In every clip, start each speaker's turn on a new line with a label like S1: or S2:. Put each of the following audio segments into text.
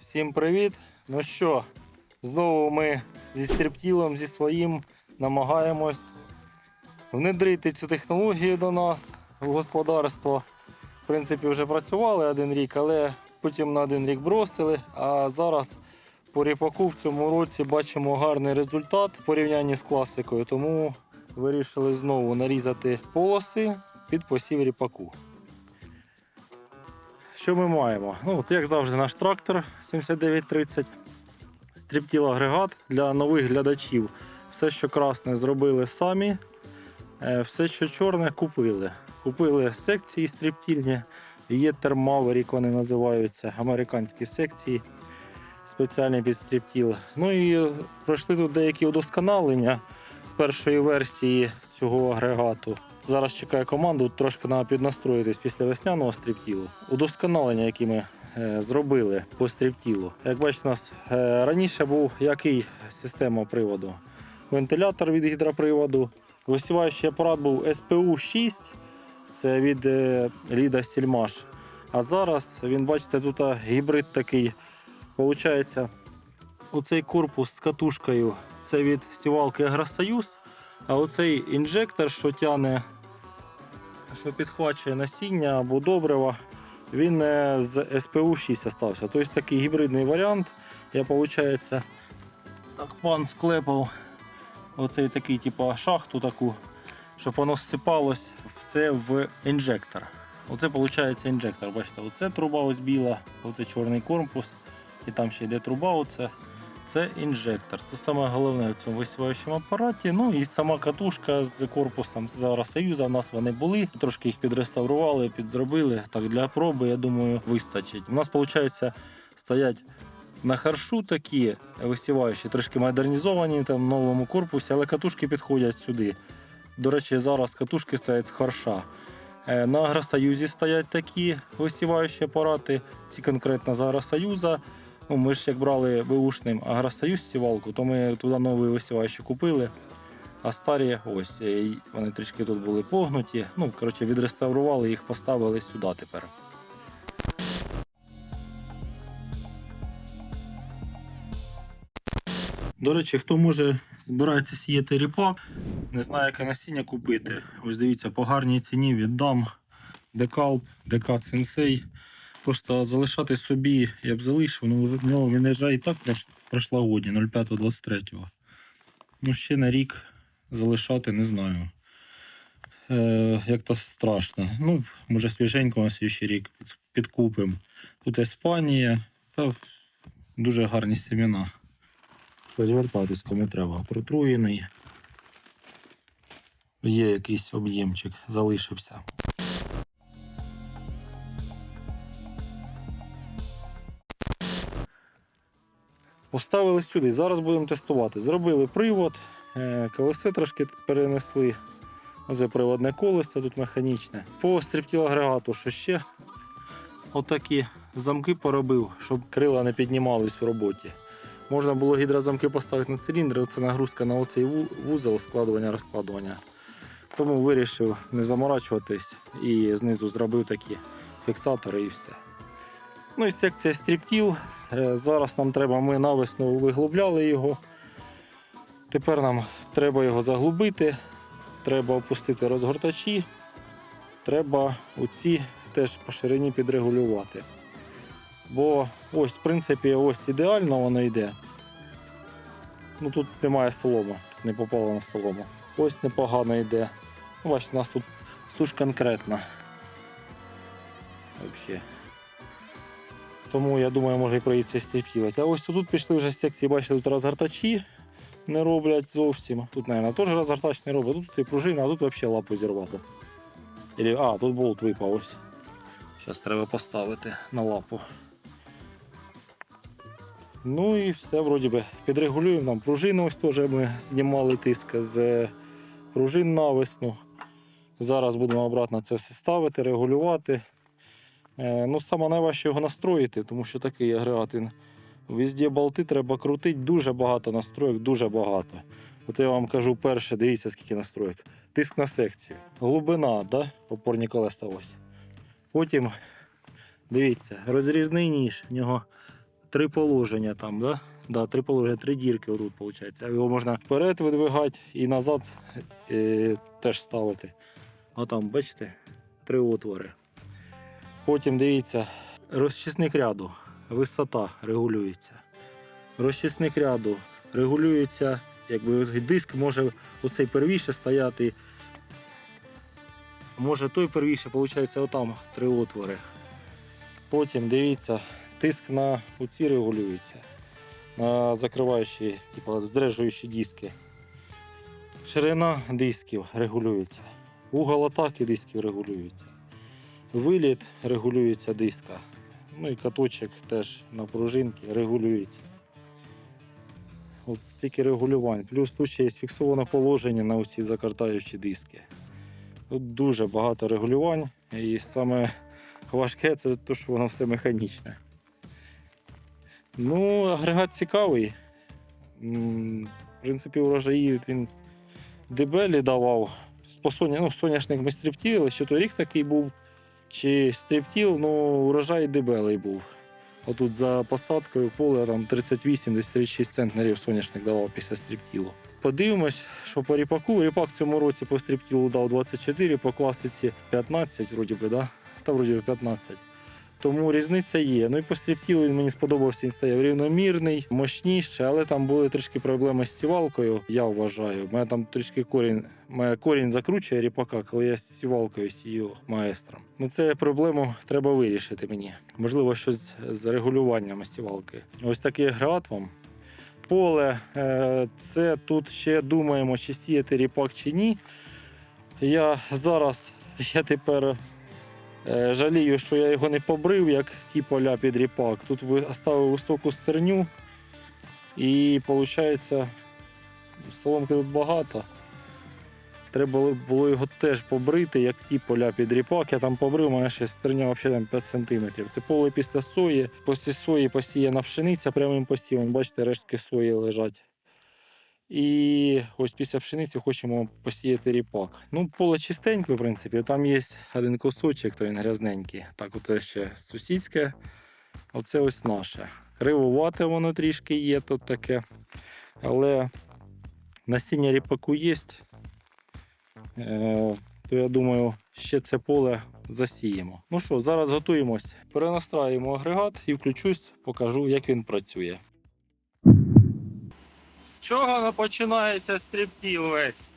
S1: Всім привіт! Ну що, знову ми зі стріптілом, зі своїм намагаємось внедрити цю технологію до нас в господарство. В принципі, вже працювали один рік, але потім на один рік бросили. А зараз по ріпаку в цьому році бачимо гарний результат в порівнянні з класикою, тому вирішили знову нарізати полоси під посів ріпаку. Що ми маємо? Ну, от, як завжди, наш трактор 7930, стріптіл агрегат для нових глядачів. Все, що красне, зробили самі, е, все, що чорне, купили. Купили секції стріптільні, є термаверік, вони називаються, американські секції, спеціальні під стріптіл. Ну і пройшли тут деякі удосконалення з першої версії цього агрегату. Зараз чекаю команду, трошки треба піднастроїтись після весняного стріптілу. Удосконалення, які ми е, зробили по стріптілу. Як бачите, у нас е, раніше був який система приводу? Вентилятор від гідроприводу. Висіваючий апарат був СПУ-6, це від е, Ліда Сільмаш. А зараз він, бачите, тут гібрид такий. Получається, оцей корпус з катушкою це від сівалки Агросоюз. А оцей інжектор, що тяне, що підхвачує насіння або добрива, він е, з СПУ-6 остався. Тобто такий гібридний варіант. Я, виходить, так пан склепав оцей такий, типу, шахту таку, щоб воно зсипалось все в інжектор. Оце виходить інжектор. Бачите, оце труба ось біла, оце чорний корпус, і там ще йде труба. Оце. Це інжектор. Це саме головне в цьому висіваючому апараті. Ну і сама катушка з корпусом з Союзу. У нас вони були. Трошки їх підреставрували, підзробили. Так для проби, я думаю, вистачить. У нас, виходить, стоять на харшу такі висіваючі, трошки модернізовані там в новому корпусі, але катушки підходять сюди. До речі, зараз катушки стоять з харша. Е, На Агросоюзі стоять такі висіваючі апарати. Ці конкретно з Агросоюза. Ну, ми ж як брали беушним Агросоюз сівалку, то ми туди нові висіваючі купили. А старі ось е, вони трішки тут були погнуті. Ну, коротше, відреставрували їх, поставили сюди тепер. До речі, хто може збирається сіяти ріпак, не знає, яке насіння купити. Ось дивіться, по гарній ціні віддам декалп, декат сенсей. Просто залишати собі я б залишив, ну в нього лежать і так прош- прошлогодні, 05-23. Ну, ще на рік залишати не знаю. Е, як то страшно. Ну, може, свіженько на слідчий рік підкупимо. Тут Іспанія, та дуже гарні семена. Щось звертатись кому треба. Протруєний. Є якийсь об'ємчик, залишився. Поставили сюди. Зараз будемо тестувати. Зробили привод, е, колеси трошки перенесли. Оце приводне колесо, тут механічне. По стріптіл-агрегату, що ще отакі замки поробив, щоб крила не піднімались в роботі. Можна було гідрозамки поставити на циліндри, це нагрузка на оцей вузол складування розкладування. Тому вирішив не заморачуватись і знизу зробив такі фіксатори і все. Ну і секція стріптіл. Е, Зараз нам треба, ми навесну виглубляли його. Тепер нам треба його заглубити, треба опустити розгортачі, треба оці теж по ширині підрегулювати. Бо ось, в принципі, ось ідеально воно йде. Ну тут немає соломи, не попало на солому. Ось непогано йде. Ну, бачите, у нас тут суш конкретна. Взагалі. Тому я думаю, може і прийти стріпілити. А ось тут пішли вже з секції, бачите, тут розгортачі не роблять зовсім. Тут, мабуть, теж розгортач не робить. Тут і пружина, а тут взагалі лапу зірвати. Ілі, а, тут болт випав ось. Зараз треба поставити на лапу. Ну і все, вроді би, підрегулюємо нам пружину. Ось теж ми знімали тиск з пружин навесну. Зараз будемо обратно це все ставити, регулювати. Е, Ну, саме найважче його настроїти, тому що такий агрегат він. Везде болти треба крутити, дуже багато настроїк, дуже багато. От я вам кажу перше, дивіться, скільки настроїк. Тиск на секцію. Глибина, да? опорні колеса ось. Потім, дивіться, розрізний ніж. В нього три положення там, да? Да, три положення, три дірки отут, виходить. Його можна вперед видвигати і назад е, теж ставити. А там, бачите, три отвори. Потім дивіться, розчисник ряду, висота регулюється. Розчисник ряду регулюється, якби диск може оцей первіше стояти. Може той первіше, виходить, отам три отвори. Потім дивіться, тиск на оці регулюється. На закриваючі, типу, здрежуючі диски. Ширина дисків регулюється. Угол атаки дисків регулюється. Виліт регулюється диска. Ну і каточок теж на пружинки регулюється. От стільки регулювань. Плюс тут ще є фіксоване положення на усі закартаючі диски. Тут дуже багато регулювань. І саме важке це те, що воно все механічне. Ну, агрегат цікавий. В принципі, урожаї він дебелі давав. По соня, ну, соняшник ми стріптіли, що той рік такий був, чи стріптіл, ну урожай дебелий був. Отут за посадкою поле там 38-36 центнерів соняшник давав після стріптілу. Подивимось, що по ріпаку. Ріпак в цьому році по стріптілу дав 24, по класиці 15, вроді би, да? Та вроді би 15. Тому різниця є. Ну і по він мені сподобався, він стояв рівномірний, мощніший, але там були трішки проблеми з сівалкою, я вважаю. У мене там трішки корінь, мене корінь закручує ріпака, коли я з сівалкою сію маестром. Ну це проблему треба вирішити мені. Можливо, щось з регулюванням сівалки. Ось такий агрегат вам. Поле, е, це тут ще думаємо, чи сіяти ріпак чи ні. Я зараз, я тепер Жалію, що я його не побрив, як ті поля під ріпак. Тут ви- оставив високу стерню. І виходить, соломки тут багато. Треба було його теж побрити, як ті поля під ріпак. Я там побрив, у мене ще стерня взагалі там 5 см. Це поле після сої. Після сої посіяна пшениця прямим посівом. Бачите, рештки сої лежать. І ось після пшениці хочемо посіяти ріпак. Ну, поле чистеньке, в принципі. Там є один кусочок, то він грязненький. Так, оце ще сусідське. Оце ось наше. Кривувате воно трішки є тут таке. Але насіння ріпаку є. Е, то я думаю, ще це поле засіємо. Ну що, зараз готуємось. Перенастраюємо агрегат і включусь, покажу, як він працює. З чого починається стріптіл весь?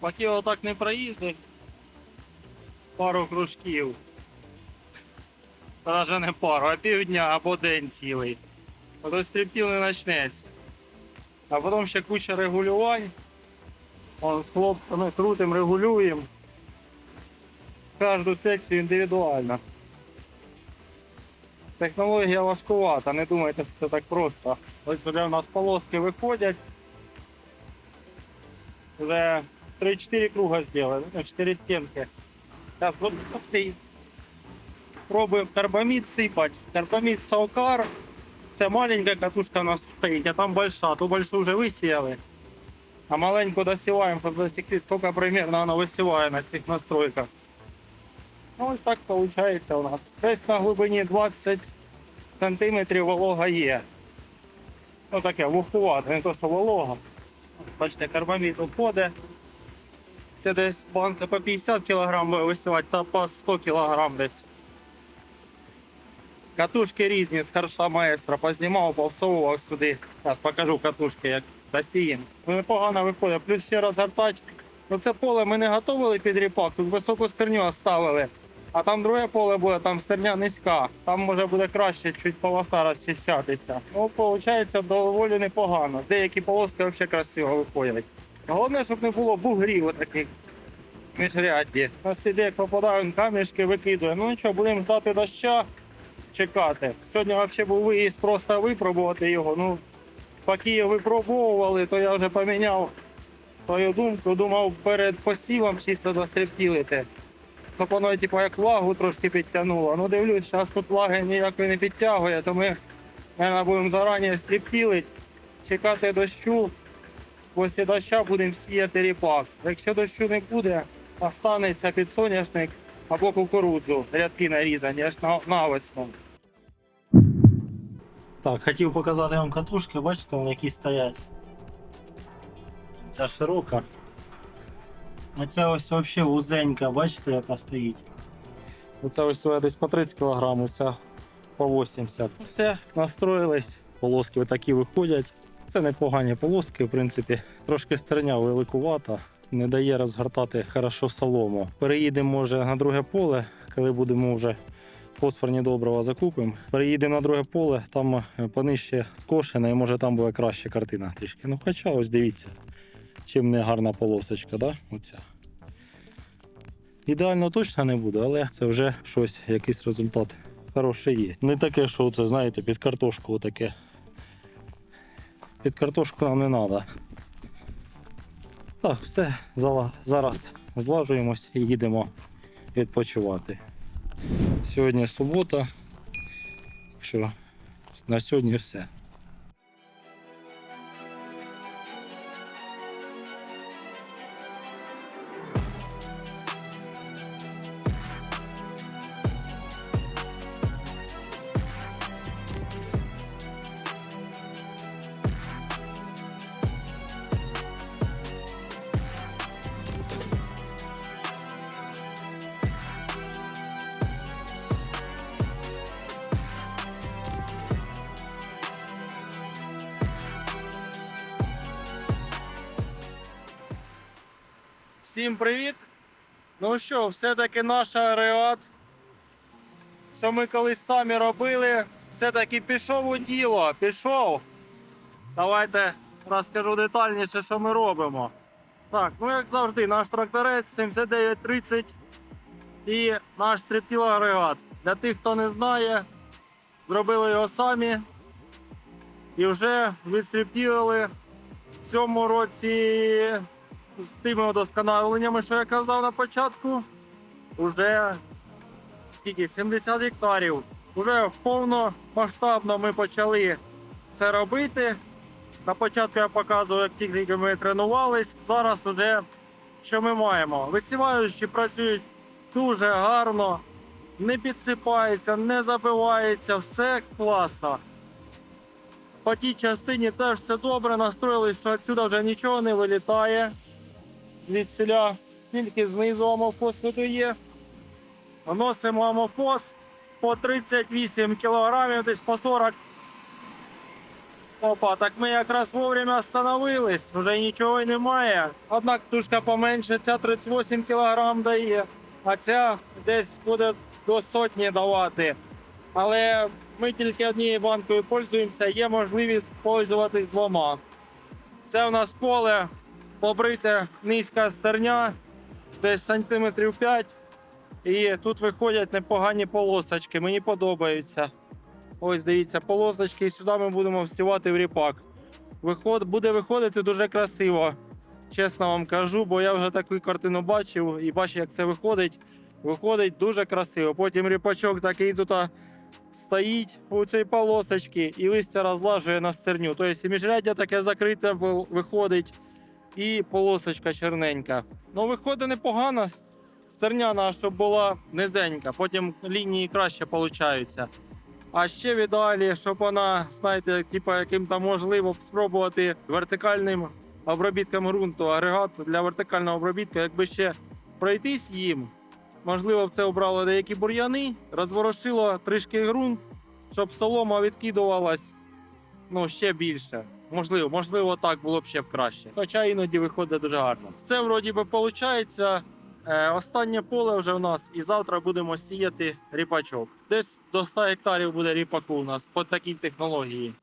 S1: Поки отак не проїздить пару кружків. Навіть не пару, а півдня або день цілий. Ото стріптіл не почнеться. А потім ще куча регулювань. Вон з хлопцями крутим, регулюємо. Кожну секцію індивідуально. Технологія важкувата, не думайте, що це так просто. Ось вже у нас полоски виходять. Вже 3-4 круга зробили, ну, 4 стінки. Зараз. Пробуємо карбамід сипати. Карбамід Саукар. Це маленька катушка у нас стоїть, а там большая. Ту большую вже висіяли. А маленьку досіваємо, щоб засікти, скільки примерно вона висіває на цих настройках. Ну, ось так виходить у нас. Десь на глибині 20 сантиметрів волога є. Ну таке вухувате, не то що волога. Бачите, карбамід уходить. Це десь банка по 50 кг буде висівати, та по 100 кг десь. Катушки різні з харша маестра познімав, повсовував сюди. Зараз покажу катушки, як досіємо. Ну, Непогано виходить. Плюс ще раз гартач. Ну це поле ми не готували під ріпак, тут високу стерню оставили. А там друге поле буде, там стерня низька. Там може буде краще чуть полоса розчищатися. Ну, виходить, доволі непогано. Деякі полоски взагалі красиво виходять. Головне, щоб не було бугрів таких міжрядді. На сліди, як попадають камішки, викидує. Ну нічого, будемо ждати доща, чекати. Сьогодні взагалі був виїзд просто випробувати його. Ну, поки випробовували, то я вже поміняв свою думку. Думав перед посівом чисто застріптілити. Щоб воно типу, як влагу трошки підтягнуло. Ну дивлюсь, зараз тут влаги ніякої не підтягує, то ми мабуть, будемо зарані стріптілити, чекати дощу. Після дощу будемо сіяти ріпак. Якщо дощу не буде, останеться підсоняшник або кукурудзу, рядки нарізані аж на, навесну. Так, хотів показати вам катушки, бачите, вони які стоять. Ця широка. А ця ось взагалі вузенька, бачите, яка стоїть. Оце ось десь по 30 кг, ця по 80. Все, настроїлись. Полоски такі виходять. Це непогані полоски, в принципі. Трошки стерня великувата, не дає розгортати хорошо солому. Переїдемо може на друге поле, коли будемо вже фосфорні добрива закупимо. Переїдемо на друге поле, там е, понижче скошене, і може там буде краща картина трішки. Ну хоча ось дивіться, чим не гарна полосочка, да? Оця. Ідеально точно не буде, але це вже щось, якийсь результат хороший є. Не таке, що це, знаєте, під картошку таке. Під картошку нам не треба. Так, все, зараз злажуємось і їдемо відпочивати. Сьогодні субота. Що на сьогодні все. Всім привіт! Ну що, все-таки наш агрегат, що ми колись самі робили, все-таки пішов у діло, пішов. Давайте розкажу детальніше, що ми робимо. Так, ну як завжди, наш тракторець 7930 і наш стріптіл агрегат. Для тих, хто не знає, зробили його самі і вже відстріптіли в цьому році з тими удосконаленнями, що я казав на початку, уже скільки 70 гектарів. Уже повномасштабно ми почали це робити. На початку я показував, як тільки ми тренувались. Зараз уже що ми маємо? Висіваючі працюють дуже гарно, не підсипається, не забивається, все класно. По тій частині теж все добре, настроїлись, що відсюди вже нічого не вилітає звідсіля, тільки знизу амофос видає. Вносимо амофос по 38 кг, десь по 40. Опа, так ми якраз вовремя остановились, вже нічого й немає. Одна ктушка поменше, ця 38 кг дає, а ця десь буде до сотні давати. Але ми тільки однією банкою пользуємося, є можливість пользуватись двома. Це у нас поле побрите низька стерня, десь сантиметрів 5. І тут виходять непогані полосочки. Мені подобаються. Ось дивіться, полосочки, і сюди ми будемо всівати в ріпак. Виход, буде виходити дуже красиво. Чесно вам кажу, бо я вже таку картину бачив і бачу, як це виходить. Виходить дуже красиво. Потім ріпачок такий тут стоїть у цій полосочці і листя розлажує на стерню. Тобто міжряддя таке закрите ви- виходить і полосочка чорненька. Ну, виходить непогано. Стерня наша щоб була низенька, потім лінії краще получаються. А ще в ідеалі, щоб вона, знаєте, типа яким-то можливо спробувати вертикальним обробітком ґрунту, агрегат для вертикального обробітку, якби ще пройтись їм. Можливо, в це обрало деякі бур'яни, розворошило трішки ґрунт, щоб солома відкидувалась ну, ще більше. Можливо, можливо, так було б ще краще. Хоча іноді виходить дуже гарно. Все вроді би виходить. Е, останнє поле вже в нас, і завтра будемо сіяти ріпачок. Десь до 100 гектарів буде ріпаку у нас по такій технології.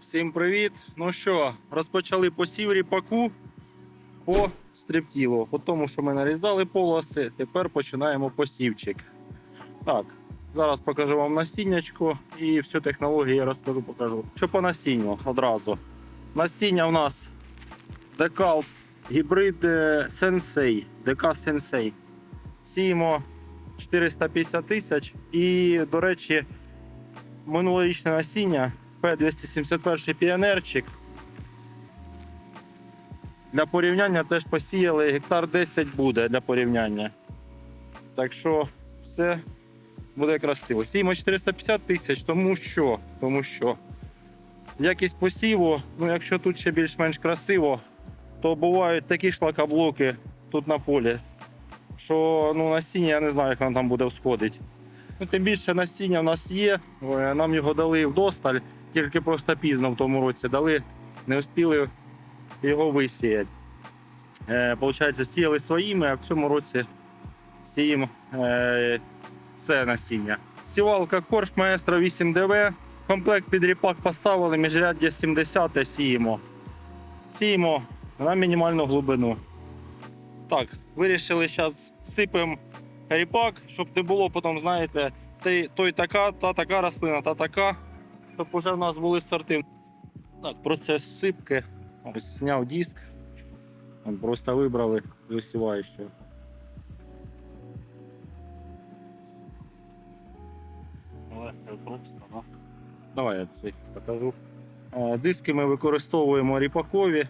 S1: Всім привіт! Ну що, розпочали посів ріпаку по стріптілу. По тому, що ми нарізали полоси, тепер починаємо посівчик. Так, Зараз покажу вам насіннячко і всю технологію я розкажу, покажу. Що по насінню одразу. Насіння в нас декал гібрид е, Sensei, ДК Sensei. Сіємо 450 тисяч. І, до речі, минулорічне насіння P271 піонерчик. Для порівняння теж посіяли гектар 10 буде для порівняння. Так що все буде красиво. Сіємо 450 тисяч, тому що, тому що якість посіву, ну якщо тут ще більш-менш красиво, то бувають такі шлакоблоки тут на полі, що ну, насіння я не знаю, як воно там буде всходити. Ну, тим більше насіння в нас є, е, нам його дали вдосталь, тільки просто пізно в тому році дали, не встигли його висіяти. Е, Получається, сіяли своїми, а в цьому році сіємо е, це насіння. Сівалка Корж Маестро 8DV. Комплект під ріпак поставили, міжряддя 70 сіємо. Сіємо на мінімальну глибину. Так, вирішили зараз сипемо ріпак, щоб не було потім, знаєте, той така, та така рослина, та така. Щоб вже в нас були сорти. Так, процес сипки. Ось зняв диск. Просто вибрали з висіваючого. Давай я це покажу. Е, Диски ми використовуємо ріпакові.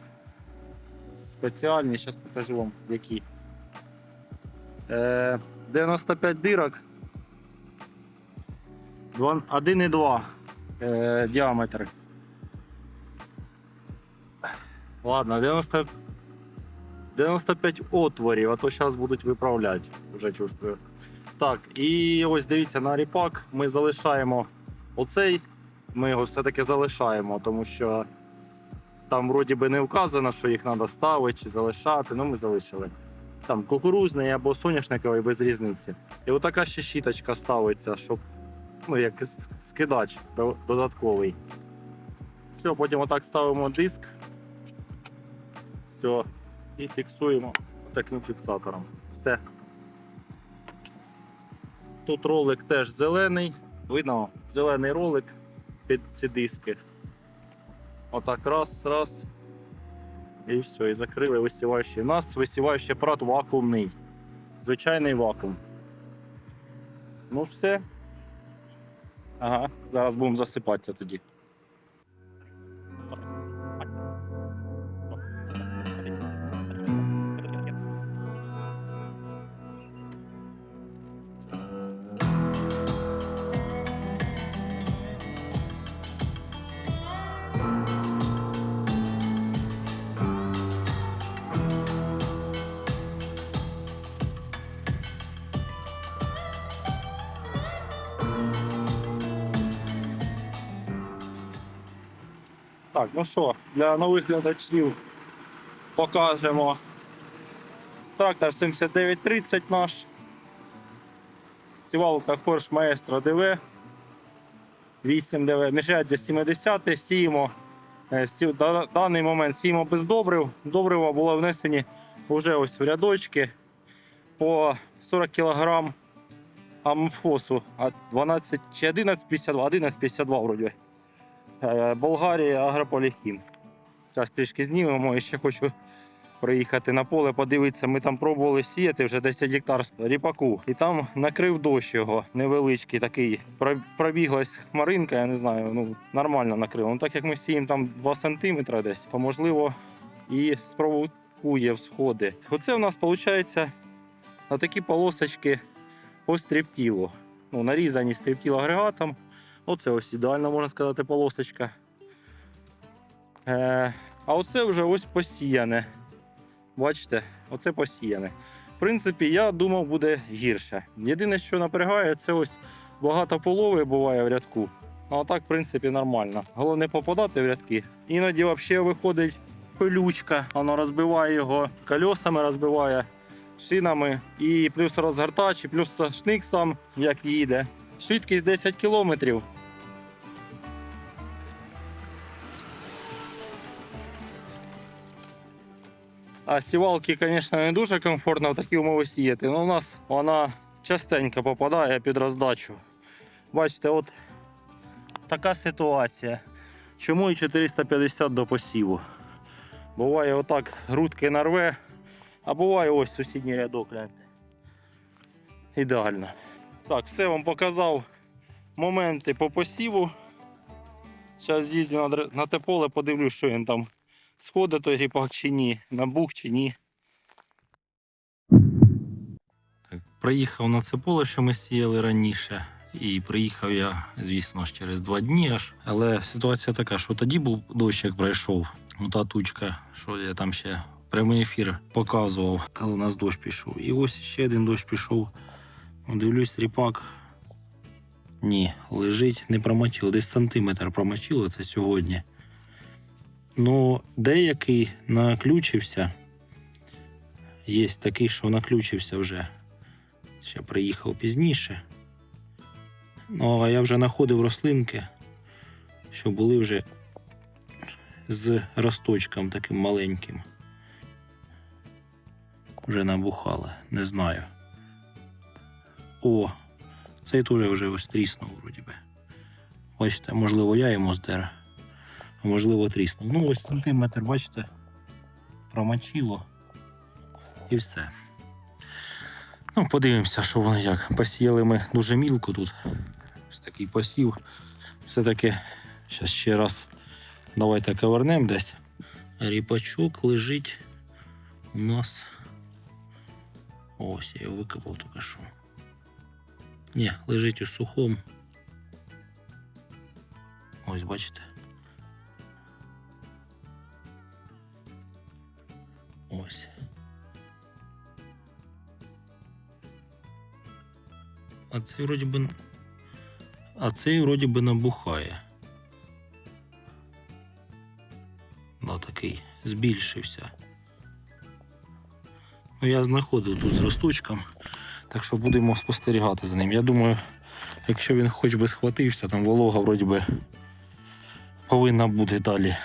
S1: Спеціальні, зараз покажу вам які. Е, 95 дирок. 1,2 е, діаметр. Ладно, 90, 95 отворів, а то зараз будуть виправляти, вже чувствую. Так, і ось дивіться на ріпак ми залишаємо оцей, ми його все-таки залишаємо, тому що там вроді би не вказано, що їх треба ставити чи залишати, ну ми залишили. Там кукурузний або соняшниковий без різниці. І отака ще щіточка ставиться, щоб ну, як скидач додатковий. Все, потім отак ставимо диск. Все. І фіксуємо таким фіксатором. Все. Тут ролик теж зелений. Видно, зелений ролик під ці диски. Отак раз, раз. І все, і закрили висіваючий. У нас висіваючий апарат вакуумний. Звичайний вакуум. Ну все. Ага, зараз будемо засипатися тоді. Так, ну що, для нових глядачів покажемо трактор 7930 наш. Сівалка Хорш Маестро ДВ. 8 ДВ, міжряддя 70 сіємо. Е, сі- да- даний момент сіємо без добрив. Добрива були внесені вже ось в рядочки по 40 кг амфосу, а 12 чи 11,52, 11,52 вроді. Е, Болгарія Агрополіхім. Зараз трішки знімемо і ще хочу приїхати на поле, подивитися. Ми там пробували сіяти вже 10 гектар ріпаку. І там накрив дощ його невеличкий такий. Про- Пробіглась хмаринка, я не знаю, ну нормально накрило. Ну так як ми сіємо там 2 см десь, то можливо і спровокує всходи. Оце в нас виходить на такі полосочки по стріптілу. Ну, нарізані стріптіл агрегатом. Оце ось ідеально, можна сказати, полосочка. Е, а оце вже ось посіяне. Бачите, оце посіяне. В принципі, я думав, буде гірше. Єдине, що напрягає, це ось багато полови буває в рядку. А так, в принципі, нормально. Головне попадати в рядки. Іноді взагалі виходить пилючка, воно розбиває його кольосами, розбиває шинами, і плюс розгортач, і плюс шник сам як їде. Швидкість 10 кілометрів. А сівалки, звісно, не дуже комфортно в такі умови сіяти, але у нас вона частенько попадає під роздачу. Бачите, от така ситуація. Чому і 450 до посіву? Буває отак грудки нарве, а буває ось сусідній рядок. Ідеально. Так, все вам показав моменти по посіву. Зараз з'їздю на, те поле, подивлюсь, що він там сходить той ріпак чи ні, набух чи ні. приїхав на це поле, що ми сіяли раніше. І приїхав я, звісно через два дні аж. Але ситуація така, що тоді був дощ, як пройшов. Ну, та тучка, що я там ще прямий ефір показував, коли у нас дощ пішов. І ось ще один дощ пішов. Ну, Дивлюсь, ріпак. Ні, лежить, не промочило. Десь сантиметр промочило це сьогодні. Ну, деякий наключився. Є такий, що наключився вже. Ще приїхав пізніше. Ну, а я вже знаходив рослинки, що були вже з росточком таким маленьким. Вже набухали, не знаю. О, цей теж вже ось тріснув, вроді би. Бачите, можливо, я йому здер, а можливо, тріснув. Ну, ось сантиметр, бачите, промочило і все. Ну, подивимося, що воно як. Посіяли ми дуже мілко тут. Ось такий посів. Все-таки зараз ще раз давайте ковернемо десь. Ріпачок лежить у нас. Ось, я його викопав тільки що. Ні, лежить у сухому. Ось, бачите. Цей вроді би. А цей вроді би набухає. Ну, такий збільшився. Ну, я знаходив тут з росточком, так що будемо спостерігати за ним. Я думаю, якщо він хоч би схватився, там волога вроді би повинна бути далі